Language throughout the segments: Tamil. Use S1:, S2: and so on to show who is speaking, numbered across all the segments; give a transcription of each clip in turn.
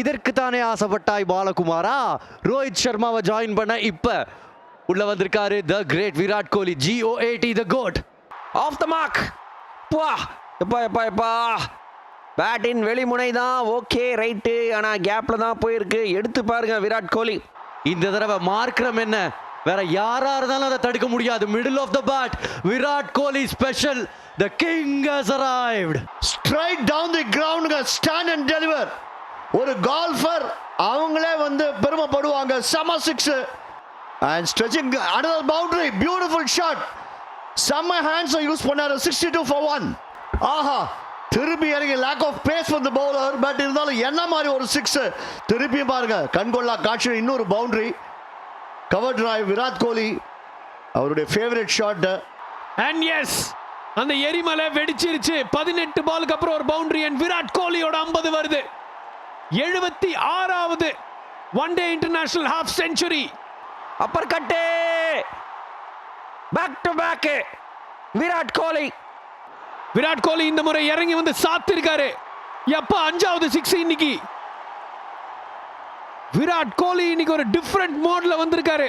S1: இதற்கு தானே ஆசைப்பட்டாய் பாலகுமாரா? ரோஹித் சர்மாவை ஜாயின் பண்ண இப்ப உள்ள வந்திருக்காரு the great Virat Kohli G O A T the goat
S2: of the mark பா. எப்பா எப்பா எப்பா. பேட்டின் வெளிமுனை தான். ஓகே ரைட்டு ஆனால் கேப்பில் தான் போயிருக்கு. எடுத்து பாருங்க விராட் கோலி.
S1: இந்த தடவை மார்க்கிறம் என்ன? வேற யாரா இருந்தாலும் அதை தடுக்க முடியாது. Middle of the bat Virat Kohli special the king has arrived
S3: straight down the ground stand and deliver ஒரு கால்ஃபர் அவங்களே வந்து பெருமைப்படுவாங்க. செம six and stretching another boundary beautiful shot செம்ம ஹேண்ட்ஸை யூஸ் பண்ணாரு சிக்ஸ்டி டூ ஃபார் ஒன் ஆஹா திருப்பி இறங்கி லேக் ஆஃப் பேஸ் வந்து பவுலர் பட் இருந்தாலும் என்ன மாதிரி ஒரு சிக்ஸ் திருப்பியும் பாருங்க. கண்கொள்ளா காட்சி. இன்னொரு boundary cover drive Virat Kohli அவருடைய ஃபேவரட் ஷாட்
S4: அண்ட் எஸ் அந்த எரிமலை வெடிச்சிருச்சு. பதினெட்டு பாலுக்கு அப்புறம் ஒரு பவுண்டரி அண்ட் விராட் கோலியோட 50 வருது. எழுபத்தி ஆறாவது one day international half century
S2: upper cut back to back Virat Kohli
S4: Virat Kohli இந்த முறை இறங்கி வந்து சாத்திருக்காரு. எப்ப அஞ்சாவது சிக்ஸ் இன்னைக்கு? விராட் கோலி இன்னைக்கு ஒரு டிஃப்ரெண்ட் மோட்ல வந்திருக்காரு.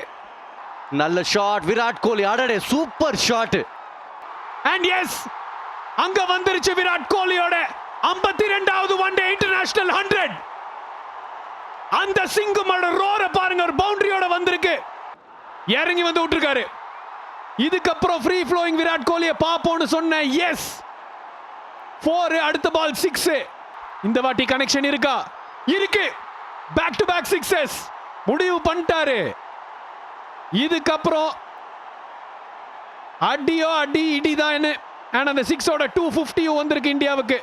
S1: நல்ல ஷாட் விராட் கோலி அடடே சூப்பர் ஷாட்
S4: அண்ட் எஸ் அங்க வந்துருச்சு விராட் கோலியோட 52வது ரெண்டாவது ஒன் டே இன்டர்நேஷனல் ஹண்ட்ரட் அந்த சிங்கமோட ரோர பாருங்க ஒரு பவுண்டரியோட வந்திருக்கு. இறங்கி வந்து விட்டுருக்காரு. இதுக்கப்புறம் ஃப்ரீ ஃப்ளோயிங் விராட் கோலியை பார்ப்போம்னு சொன்னேன் எஸ் ஃபோர் அடுத்த பால் சிக்ஸ் இந்த வாட்டி கனெக்ஷன் இருக்கா? இருக்கு. பேக் டு பேக் சிக்ஸஸ் முடிவு பண்ணிட்டாரு. இதுக்கப்புறம் அடியோ அடி இடி தான் என்ன? அண்ட் அந்த சிக்ஸோட டூ ஃபிஃப்டியும் வந்திருக்கு இந்தியாவுக்கு.